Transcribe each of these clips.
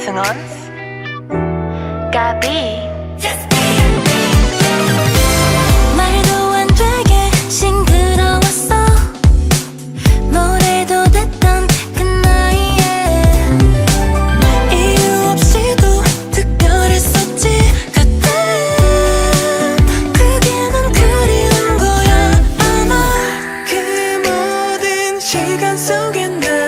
승원 까비. 말도 안 되게 싱그러웠어. 노래도 됐던 그 나이에 이유 없이도 특별했었지 그때. 그게 난 그리운 거야 아마. 그 모든 시간 속에 나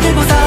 들고 사